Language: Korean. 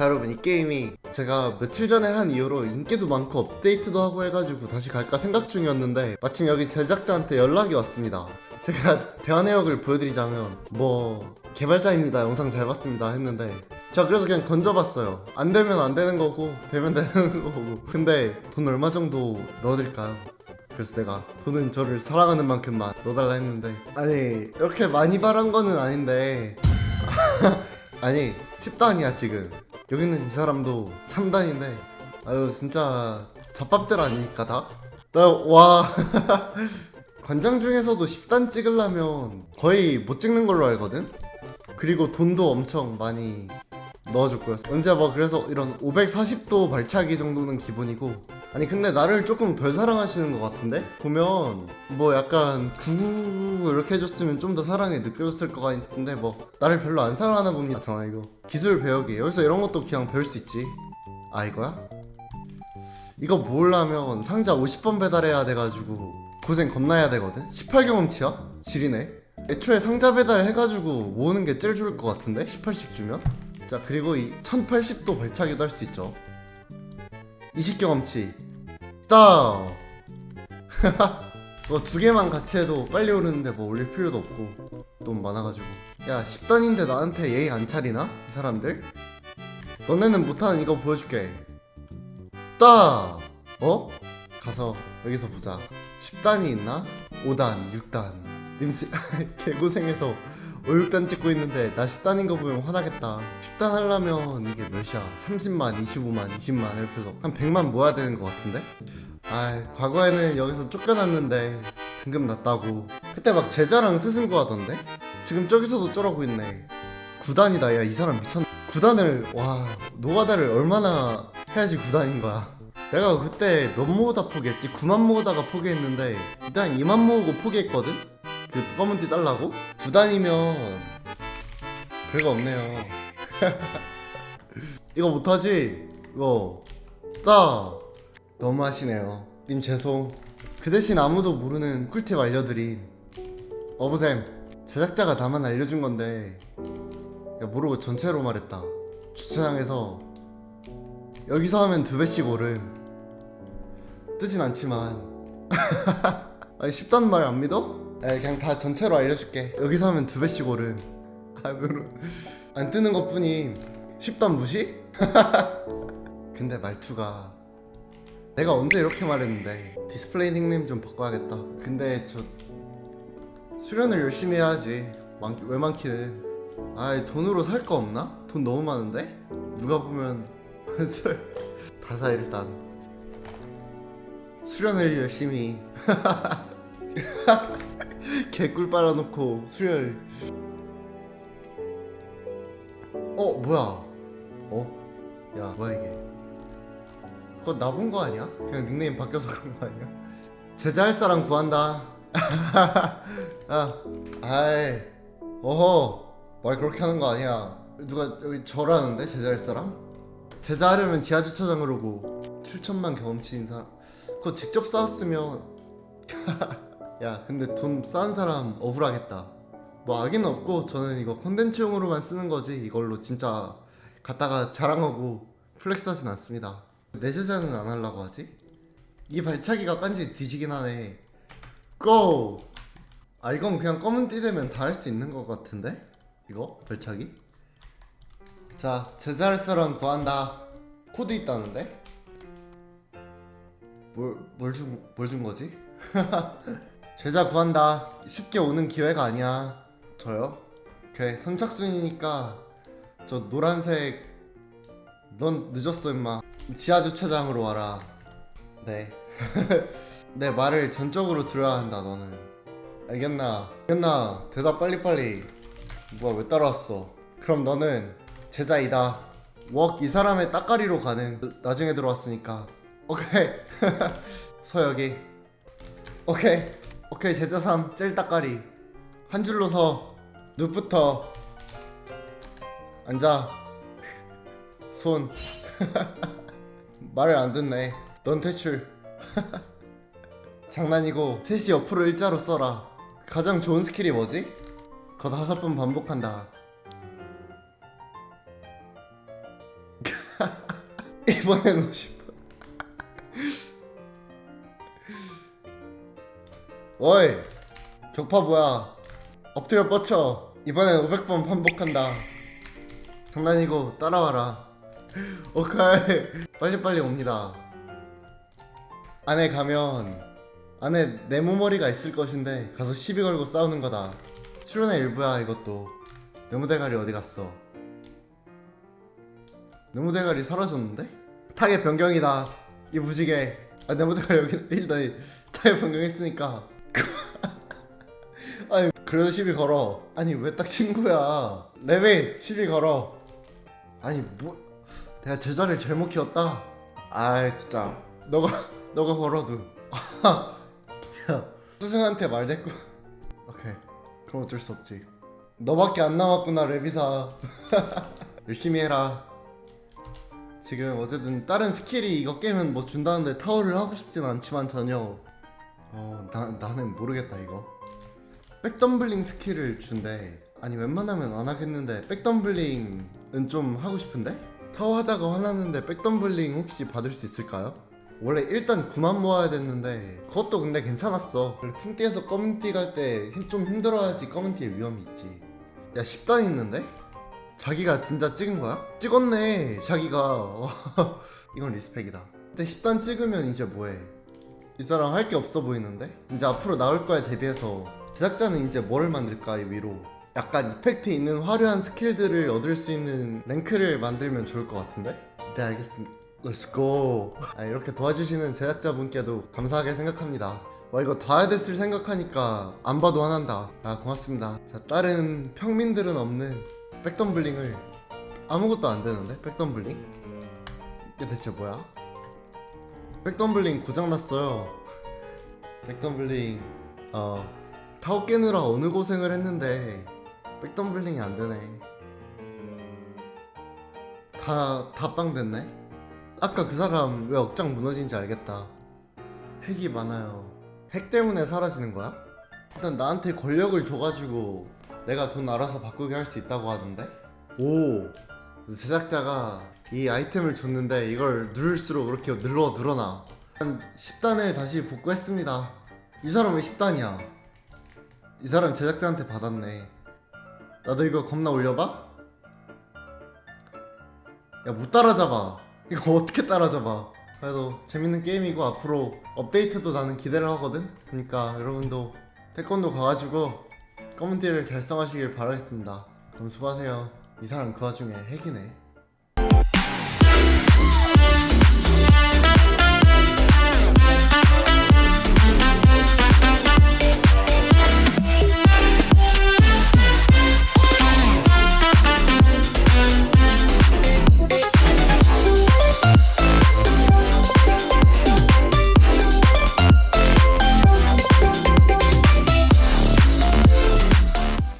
자 여러분 이 게임이 제가 며칠 전에 한 이후로 인기도 많고 업데이트도 하고 해가지고 다시 갈까 생각 중이었는데 마침 여기 제작자한테 연락이 왔습니다. 제가 대화 내역을 보여드리자면 뭐 개발자입니다. 영상 잘 봤습니다. 했는데 자 그래서 그냥 던져봤어요. 안 되면 안 되는 거고 되면 되는 거고. 근데 돈 얼마 정도 넣어드릴까요? 그래서 내가 돈은 저를 사랑하는 만큼만 넣어달라 했는데 아니 이렇게 많이 바란 거는 아닌데 아니 10단이야 지금 여기는 이 사람도 3단인데 아유 진짜 잡밥들 아닙니까 다? 나와 관장 중에서도 10단 찍으려면 거의 못 찍는 걸로 알거든? 그리고 돈도 엄청 많이 넣어줄 거였어 언제 뭐 그래서 이런 540도 발차기 정도는 기본이고 아니 근데 나를 조금 덜 사랑하시는 것 같은데? 보면 뭐 약간 구구 이렇게 해줬으면 좀 더 사랑이 느껴졌을 것 같은데 뭐 나를 별로 안 사랑하나 봅니다 잖아 이거 기술 배우기 여기서 이런 것도 그냥 배울 수 있지 아 이거야? 이거 모으려면 상자 50번 배달해야 돼가지고 고생 겁나 해야 되거든? 18경험치야? 지리네 애초에 상자 배달 해가지고 모으는 게 제일 좋을 것 같은데? 18씩 주면? 자 그리고 이 1080도 발차기도 할 수 있죠 20경험치 딱! 뭐두 개만 같이 해도 빨리 오르는데 뭐 올릴 필요도 없고 돈 많아가지고 야 10단인데 나한테 예의 안 차리나? 이 사람들? 너네는 못하는 이거 보여줄게 딱! 어? 가서 여기서 보자 10단이 있나? 5단, 6단 님새 개고생해서 5, 6단 찍고 있는데 나 10단인 거 보면 화나겠다 10단 하려면 이게 몇이야 30만, 25만, 20만 이렇게 해서 한 100만 모아야 되는 것 같은데? 아 과거에는 여기서 쫓겨났는데 등급 낮다고 그때 막 제자랑 스승구 하던데? 지금 저기서도 쫄하고 있네 9단이다 야 이 사람 미쳤 9단을 와 노가다를 얼마나 해야지 9단인 거야 내가 그때 몇 모으다 포기했지? 9만 모으다가 포기했는데 일단 2만 모으고 포기했거든? 그 검은 띠 달라고? 9단이면 별거 없네요. 이거 못하지? 이거 딱 너무 하시네요. 님 죄송. 그 대신 아무도 모르는 꿀팁 알려드린 어부샘 제작자가 다만 알려준 건데 야 모르고 전체로 말했다. 주차장에서 여기서 하면 두 배씩 오름. 뜨진 않지만. 아니 10단 말 안 믿어? 에 그냥 다 전체로 알려줄게. 여기서 하면 두 배씩 오름 아 안 뜨는 것 뿐임 10단 무시? 근데 말투가 내가 언제 이렇게 말했는데 디스플레이 닉네임 좀 바꿔야겠다. 근데 저 수련을 열심히 해야지. 많, 왜 많기는 아이 돈으로 살 거 없나? 돈 너무 많은데? 누가 보면 다사 일단. 수련을 열심히 개꿀 빨아놓고 수련 어 뭐야 어? 야 뭐야 이게 그거 나 본 거 아니야? 그냥 닉네임 바뀌어서 그런 거 아니야? 제자할 사람 구한다 아 아이 어허 말 그렇게 하는 거 아니야 누가 여기 절하는데 제자할 사람? 제자하려면 지하주차장으로 오고 7천만 경험치인 사람 그거 직접 쌓았으면 야 근데 돈 쌓은 사람 억울하겠다 뭐 악의는 없고 저는 이거 컨텐츠용으로만 쓰는 거지 이걸로 진짜 갖다가 자랑하고 플렉스 하진 않습니다 내 제자는 안 하려고 하지? 이 발차기가 깐지 뒤지긴 하네 고! 아 이건 그냥 검은 띠 되면 다 할 수 있는 것 같은데? 이거? 발차기? 자 제자할 사람 구한다 코드 있다는데? 뭘 뭘 준 뭘 준 거지? 제자 구한다. 쉽게 오는 기회가 아니야. 저요? 오케이 선착순이니까 저 노란색 넌 늦었어 임마. 지하 주차장으로 와라. 네. 내 말을 전적으로 들어야 한다 너는. 알겠나? 알겠나? 대답 빨리빨리. 뭐야 왜 따라왔어? 그럼 너는 제자이다. 웍 이 사람의 따까리로 가는 나중에 들어왔으니까. 오케이. 서여기. 오케이 오케이 제자 3찔 따까리. 한 줄로 서. 눕부터. 앉아. 손. 말을 안 듣네. 넌 퇴출. 장난이고 셋이 옆으로 일자로 써라. 가장 좋은 스킬이 뭐지? 그거 다섯 번 반복한다. 이번엔 50 어이 격파 뭐야? 엎드려 뻗쳐. 이번엔 500번 반복한다. 장난이고 따라와라. 오케이 빨리빨리 옵니다. 안에 가면 안에 네모머리가 있을 것인데 가서 시비 걸고 싸우는 거다. 수련의 일부야 이것도. 네모대가리 어디 갔어? 네모대가리 사라졌는데? 타겟 변경이다. 이 무지개. 아 네모대가리 여기 일단 타겟 변경했으니까 아니 그래도 시비 걸어. 아니 왜 딱 친구야? 레벨 시비 걸어. 아니 뭐 내가 제자를 잘못 키웠다? 아 진짜. 너가 너가 걸어도. 야 스승한테 말대꾸. 오케이. 그럼 어쩔 수 없지. 너밖에 안 남았구나 레비사. 열심히 해라. 지금 어쨌든 다른 스킬이 이거 깨면 뭐 준다는데 타워를 하고 싶진 않지만 전혀 어 나, 나는 모르겠다 이거 백덤블링 스킬을 준대 아니 웬만하면 안 하겠는데 백덤블링은 좀 하고 싶은데? 타워 하다가 화났는데 백덤블링 혹시 받을 수 있을까요? 원래 일단 9만 모아야 됐는데 그것도 근데 괜찮았어 원래 풍띠에서 검은띠 갈 때 좀 힘들어야지 검은띠의 위험이 있지 야 10단 있는데? 자기가 진짜 찍은 거야? 찍었네 자기가 이건 리스펙이다 근데 10단 찍으면 이제 뭐해 이 사람 할 게 없어 보이는데? 이제 앞으로 나올 거에 대비해서 제작자는 이제 뭘 만들까 이 위로 약간 이펙트 있는 화려한 스킬들을 얻을 수 있는 랭크를 만들면 좋을 것 같은데? 네 알겠습니다 렛츠고 아, 이렇게 도와주시는 제작자분께도 감사하게 생각합니다 와 이거 다 해야 됐을 생각하니까 안 봐도 화난다 아 고맙습니다 자 다른 평민들은 없는 백덤블링을 아무것도 안 되는데 백덤블링? 이게 대체 뭐야? 백덤블링 고장났어요. 백덤블링 어 타워 깨느라 어느 고생을 했는데 백덤블링이 안 되네. 다 다 빵 됐네? 아까 그 사람 왜 억장 무너진지 알겠다. 핵이 많아요. 핵 때문에 사라지는 거야? 일단 나한테 권력을 줘가지고 내가 돈 알아서 바꾸게 할 수 있다고 하던데? 오 제작자가 이 아이템을 줬는데 이걸 누를수록 그렇게 늘어 늘어나. 한 10단을 다시 복구했습니다. 이 사람 왜 10단이야. 이 사람 제작자한테 받았네. 나도 이거 겁나 올려봐? 야 못 따라잡아. 이거 어떻게 따라잡아? 그래도 재밌는 게임이고 앞으로 업데이트도 나는 기대를 하거든? 그러니까 여러분도 태권도 가가지고 검은 띠를 달성하시길 바라겠습니다. 그럼 수고하세요 이 사람 그 와중에 핵이네